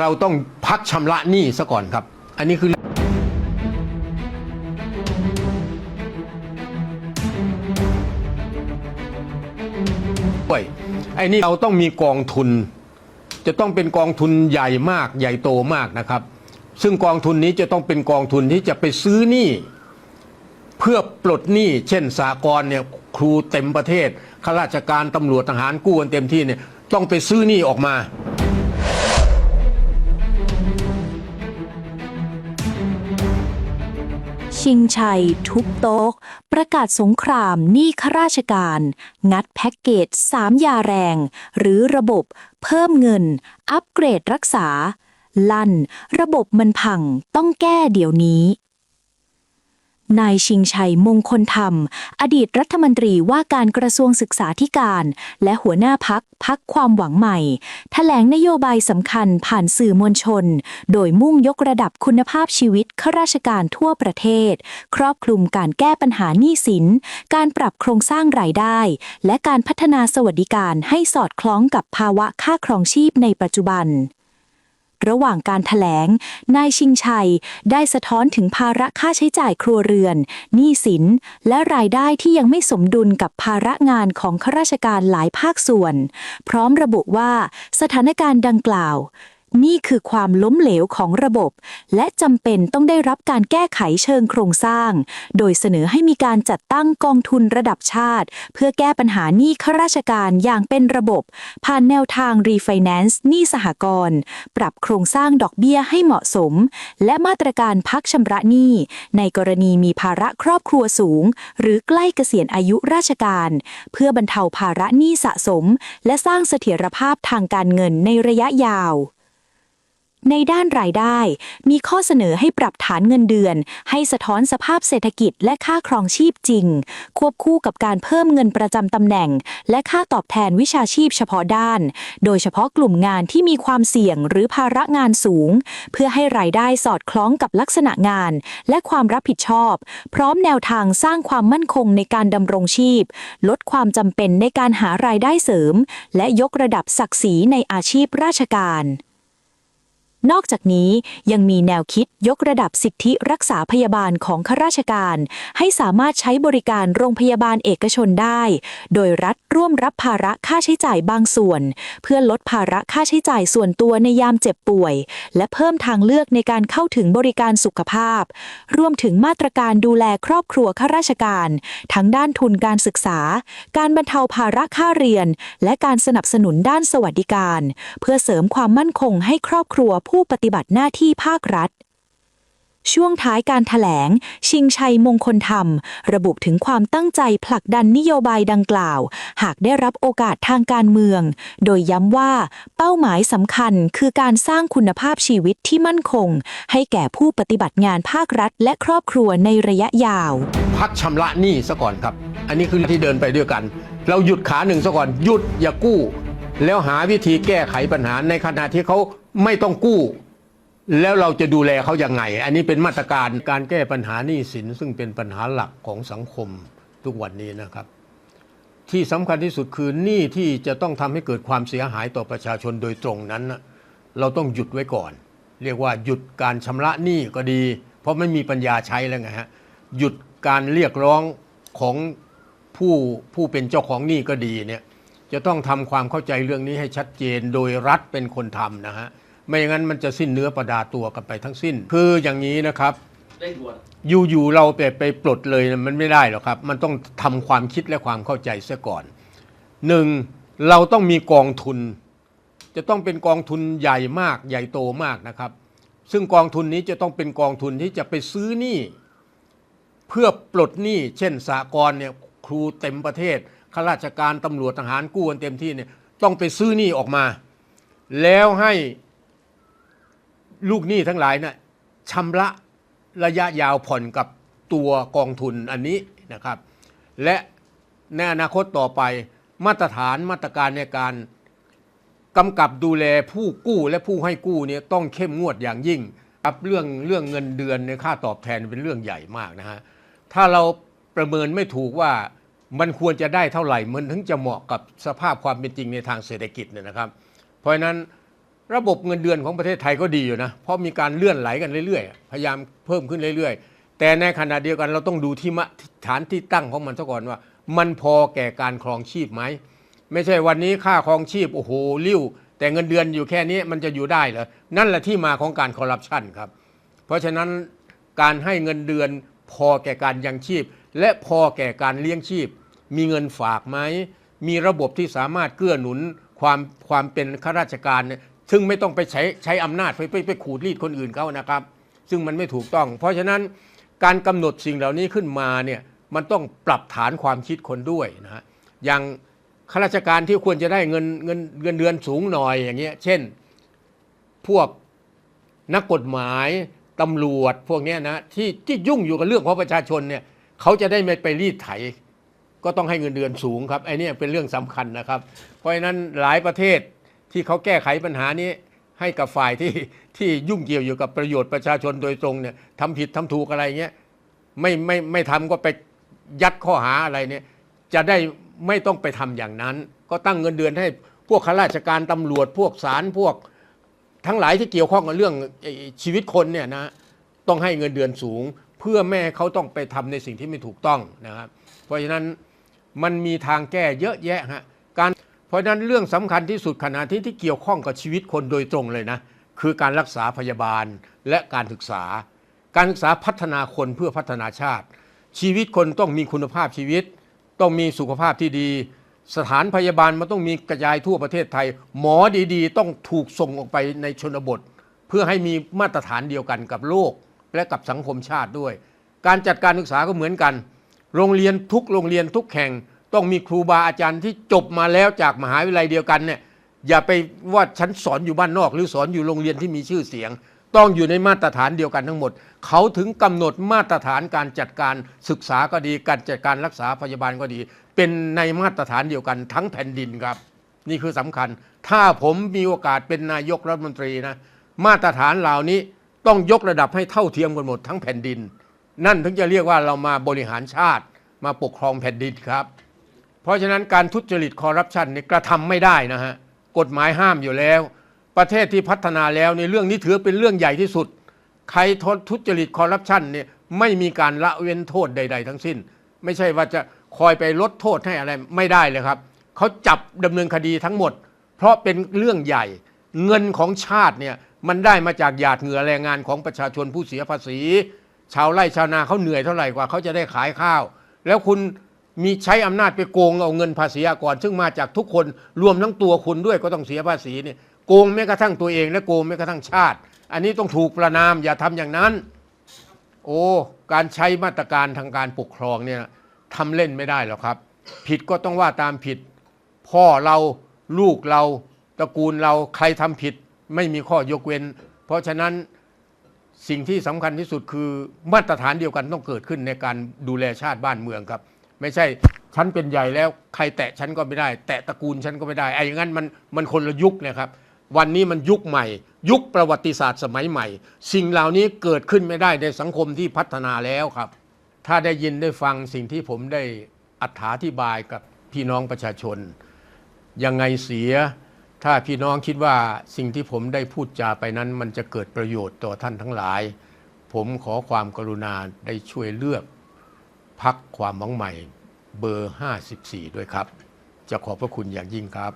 เราต้องพักชำระหนี้ซะก่อนครับ อันนี้คือด้วยไอ้นี่เราต้องมีกองทุน จะต้องเป็นกองทุนใหญ่มากใหญ่โตมากนะครับ ซึ่งกองทุนนี้จะต้องเป็นกองทุนที่จะไปซื้อหนี้เพื่อปลดหนี้เช่นสากลเนี่ยครูเต็มประเทศข้าราชการตำรวจทหารกู้กันเต็มที่เนี่ยต้องไปซื้อหนี้ออกมา ชิงชัย ทุบโต๊ะ ประกาศสงครามหนี้ข้าราชการ งัดแพ็กเกจสามยาแรง หรือระบบ เพิ่มเงิน อัปเกรดรักษา ลั่น ระบบมันพังต้องแก้เดี๋ยวนี้ นายชิงชัยมงคลธรรม อดีตรัฐมนตรีว่าการกระทรวงศึกษาธิการ และหัวหน้าพักพักความหวังใหม่แถลงนโยบายสำคัญผ่านสื่อมวลชน โดยมุ่งยกระดับคุณภาพชีวิตข้าราชการทั่วประเทศ ครอบคลุมการแก้ปัญหาหนี้สิน การปรับโครงสร้างรายได้ และการพัฒนาสวัสดิการให้สอดคล้องกับภาวะค่าครองชีพในปัจจุบัน ระหว่างการถแถลง นายชิงชัย ได้สะท้อนถึงภาระค่าใช้จ่ายครัวเรือน หนี้สิน และรายได้ที่ยังไม่สมดุลกับภาระงานของข้าราชการหลายภาคส่วน พร้อมระบุว่าสถานการณ์ดังกล่าว นี่คือความล้มเหลวของระบบ และจำเป็นต้องได้รับการแก้ไขเชิงโครงสร้าง โดยเสนอให้มีการจัดตั้งกองทุนระดับชาติ เพื่อแก้ปัญหาหนี้ข้าราชการอย่างเป็นระบบ ผ่านแนวทางรีไฟแนนซ์หนี้สหกรณ์ปรับโครงสร้างดอกเบี้ยให้เหมาะสม และมาตรการพักชำระหนี้ ในกรณีมีภาระครอบครัวสูง หรือใกล้เกษียณอายุราชการ เพื่อบรรเทาภาระหนี้สะสม และสร้างเสถียรภาพทางการเงินในระยะยาว ในด้านรายได้ มีข้อเสนอให้ปรับฐานเงินเดือน ให้สะท้อนสภาพเศรษฐกิจและค่าครองชีพจริง ควบคู่กับการเพิ่มเงินประจำตำแหน่ง และค่าตอบแทนวิชาชีพเฉพาะด้าน โดยเฉพาะกลุ่มงานที่มีความเสี่ยงหรือภาระงานสูง เพื่อให้รายได้สอดคล้องกับลักษณะงาน และความรับผิดชอบ พร้อมแนวทางสร้างความมั่นคงในการดำรงชีพ ลดความจำเป็นในการหารายได้เสริม และยกระดับศักดิ์ศรีในอาชีพราชการ นอกจากนี้ยังมีแนวคิดยกระดับสิทธิรักษาพยาบาลของข้าราชการ ให้สามารถใช้บริการโรงพยาบาลเอกชนได้ โดยรัฐร่วมรับภาระค่าใช้จ่ายบางส่วน เพื่อลดภาระค่าใช้จ่ายส่วนตัวในยามเจ็บป่วย และเพิ่มทางเลือกในการเข้าถึงบริการสุขภาพ รวมถึงมาตรการดูแลครอบครัวข้าราชการ ทั้งด้านทุนการศึกษา การบรรเทาภาระค่าเรียน และการสนับสนุนด้านสวัสดิการ เพื่อเสริมความมั่นคงให้ครอบครัวผู้ปฏิบัติหน้าที่ภาครัฐ ช่วงท้ายการถแถลง ชิงชัยมงคลธรรม ระบุถึงความตั้งใจผลักดันนโยบายดังกล่าว หากได้รับโอกาสทางการเมือง โดยย้ำว่าเป้าหมายสำคัญคือการสร้างคุณภาพชีวิตที่มั่นคง ให้แก่ผู้ปฏิบัติงานภาครัฐ และครอบครัวในระยะยาว พักชำระหนี้ซะก่อนครับ อันนี้คือที่เดินไปด้วยกัน เราหยุดขาหนึ่งซะก่อนหยุดอย่ากู้ แล้วหาวิธีแก้ไขปัญหาในขณะที่เขาไม่ต้องกู้ แล้วเราจะดูแลเขาอยังไง อันนี้เป็นมาตรการการแก้ปัญหาหนี้สิน ซึ่งเป็นปัญหาหลักของสังคมทุกวันนี้นะครับ ที่สำคัญที่สุดคือหนี้ที่จะต้องทำให้เกิดความเสียหายต่อประชาชนโดยตรงนั้น เราต้องหยุดไว้ก่อน เรียกว่าหยุดการชำระหนี้ก็ดี เพราะไม่มีปัญญาใช้แล้วไงฮะหยุดการเรียกร้องของผู้ผู้เป็นเจ้าของหนี้ก็ดีเนี่ย จะต้องทำความเข้าใจเรื่องนี้ให้ชัดเจนโดยรัฐเป็นคนทำนะฮะไม่อย่างนั้นมันจะสิ้นเนื้อประดาตัวกันไปทั้งสิ้น คืออย่างนี้นะครับเร่งด่วนอยู่ๆเราไปไปปลดเลยนะมันไม่ได้หรอกครับ มันต้องทำความคิดและความเข้าใจเสียก่อนหนึ่งเราต้องมีกองทุน จะต้องเป็นกองทุนใหญ่มากใหญ่โตมากนะครับ ซึ่งกองทุนนี้จะต้องเป็นกองทุนที่จะไปซื้อหนี้เพื่อปลดหนี้เช่นสากลเนี่ยครูเต็มประเทศ ข้าราชการตำรวจทหารกู้กันเต็มที่เนี่ยต้องไปซื้อหนี้ออกมา แล้วให้ลูกหนี้ทั้งหลายนะ่ะชำระระยะยาวผ่อนกับตัวกองทุนอันนี้นะครับ และในอนาคตต่อไปมาตรฐานมาตรการในการกำกับดูแลผู้กู้และผู้ให้กู้เนี่ยต้องเข้มงวดอย่างยิ่งครับเรื่องเรื่องเงินเดือนในค่าตอบแทนเป็นเรื่องใหญ่มากนะฮะถ้าเราประเมินไม่ถูกว่า มันควรจะได้เท่าไหร่มันถึงจะเหมาะกับสภาพความเป็นจริงในทางเศรษฐกิจเนี่ยนะครับ เพราะฉะนั้นระบบเงินเดือนของประเทศไทยก็ดีอยู่นะเพราะมีการเลื่อนไหลกันเรื่อยๆ พยายามเพิ่มขึ้นเรื่อยๆ แต่ในขณะเดียวกันเราต้องดูที่มาฐานที่ตั้งของมันซะก่อนว่า มันพอแก่การครองชีพไหมไม่ใช่วันนี้ค่าครองชีพโอ้โหริ้ว แต่เงินเดือนอยู่แค่นี้มันจะอยู่ได้เหรอนั่นแหละที่มาของการคอร์รัปชันครับ เพราะฉะนั้นการให้เงินเดือนพอแก่การยังชีพ และพอแก่การเลี้ยงชีพ มีเงินฝากไหม มีระบบที่สามารถเกื้อหนุนความความเป็นข้าราชการเนี่ยซึ่งไม่ต้องไปใช้ใช้อำนาจไปไปไปขูดรีดคนอื่นเขานะครับ ซึ่งมันไม่ถูกต้อง เพราะฉะนั้นการกำหนดสิ่งเหล่านี้ขึ้นมาเนี่ยมันต้องปรับฐานความคิดคนด้วยนะฮะอย่างข้าราชการที่ควรจะได้เงินเงินเงินเดือนสูงหน่อยอย่างเงี้ยเช่น พวกนักกฎหมายตำรวจพวกเนี้ยนะที่ที่ยุ่งอยู่กับเรื่องของประชาชนเนี่ยเขาจะได้ไม่ไปรีดไถ ก็ต้องให้เงินเดือนสูงครับไอ้นี่เป็นเรื่องสำคัญนะครับ เพราะฉะนั้นหลายประเทศที่เขาแก้ไขปัญหานี้ให้กับฝ่ายที่ที่ยุ่งเกี่ยวอยู่กับประโยชน์ประชาชนโดยตรงเนี่ยทำผิดทำถูกอะไรเงี้ยไม่ไม่ไม่ทำก็ไปยัดข้อหาอะไรเนี่ยจะได้ไม่ต้องไปทำอย่างนั้น ก็ตั้งเงินเดือนให้พวกข้าราชการตำรวจพวกศาลพวกทั้งหลายที่เกี่ยวข้องกับเรื่องชีวิตคนเนี่ยนะต้องให้เงินเดือนสูง เพื่อแม่เขาต้องไปทำในสิ่งที่ไม่ถูกต้องนะครับ เพราะฉะนั้น มันมีทางแก้เยอะแยะฮะการเพราะนั้นเรื่องสำคัญที่สุดขณะที่ที่เกี่ยวข้องกับชีวิตคนโดยตรงเลยนะคือการรักษาพยาบาลและการศึกษา การศึกษาพัฒนาคนเพื่อพัฒนาชาติ ชีวิตคนต้องมีคุณภาพชีวิต ต้องมีสุขภาพที่ดี สถานพยาบาลมันต้องมีกระจายทั่วประเทศไทย หมอดีๆ ต้องถูกส่งออกไปในชนบท เพื่อให้มีมาตรฐานเดียวกันกับโลกและกับสังคมชาติด้วย การจัดการศึกษาก็เหมือนกัน โรงเรียนทุกโรงเรียนทุกแห่ง ต้องมีครูบาอาจารย์ที่จบมาแล้วจากมหาวิทยาลัยเดียวกันเนี่ยอย่าไปว่าฉันสอนอยู่บ้านนอก หรือสอนอยู่โรงเรียนที่มีชื่อเสียง ต้องอยู่ในมาตรฐานเดียวกันทั้งหมด เขาถึงกำหนดมาตรฐานการจัดการศึกษาก็ดี การจัดการรักษาพยาบาลก็ดี เป็นในมาตรฐานเดียวกันทั้งแผ่นดินครับ นี่คือสำคัญ ถ้าผมมีโอกาสเป็นนายกรัฐมนตรีนะมาตรฐานเหล่านี้ต้องยกระดับให้เท่าเทียมกันหมดทั้งแผ่นดิน นั่นถึงจะเรียกว่าเรามาบริหารชาติมาปกครองแผ่นดินครับ เพราะฉะนั้นการทุจริตคอร์รัปชันนี่กระทำไม่ได้นะฮะกฎหมายห้ามอยู่แล้ว ประเทศที่พัฒนาแล้วในเรื่องนี้ถือเป็นเรื่องใหญ่ที่สุด ใครทนทุจริตคอร์รัปชันเนี่ยไม่มีการละเว้นโทษใด ๆ ทั้งสิ้น ไม่ใช่ว่าจะคอยไปลดโทษให้อะไรไม่ได้เลยครับเขาจับดำเนินคดีทั้งหมด เพราะเป็นเรื่องใหญ่ เงินของชาติเนี่ยมันได้มาจากหยาดเหงื่อแรงงานของประชาชนผู้เสียภาษี ชาวไร่ชาวนาเขาเหนื่อยเท่าไหร่กว่าเขาจะได้ขายข้าว แล้วคุณมีใช้อำนาจไปโกงเอาเงินภาษีอากรซึ่งมาจากทุกคนรวมทั้งตัวคุณด้วยก็ต้องเสียภาษีเนี่ยโกงแม้กระทั่งตัวเอง และโกงแม้กระทั่งชาติ อันนี้ต้องถูกประนามอย่าทำอย่างนั้น โอ้การใช้มาตรการทางการปกครองเนี่ยทำเล่นไม่ได้หรอกครับ ผิดก็ต้องว่าตามผิด พ่อเราลูกเราตระกูลเราใครทำผิดไม่มีข้อยกเว้น เพราะฉะนั้น สิ่งที่สำคัญที่สุดคือมาตรฐานเดียวกันต้องเกิดขึ้นในการดูแลชาติบ้านเมืองครับ ไม่ใช่ฉันเป็นใหญ่แล้วใครแตะฉันก็ไม่ได้ แตะตระกูลฉันก็ไม่ได้ไอ้อย่างนั้นมันมันคนละยุคนะครับ วันนี้มันยุคใหม่ ยุคประวัติศาสตร์สมัยใหม่ สิ่งเหล่านี้เกิดขึ้นไม่ได้ในสังคมที่พัฒนาแล้วครับ ถ้าได้ยินได้ฟังสิ่งที่ผมได้อธิบายกับพี่น้องประชาชนยังไงเสีย ถ้าพี่น้องคิดว่าสิ่งที่ผมได้พูดจาไปนั้น มันจะเกิดประโยชน์ต่อท่านทั้งหลาย ผมขอความกรุณาได้ช่วยเลือกพักความหวังใหม่เบอร์ 54 ด้วยครับ จะขอบพระคุณอย่างยิ่งครับ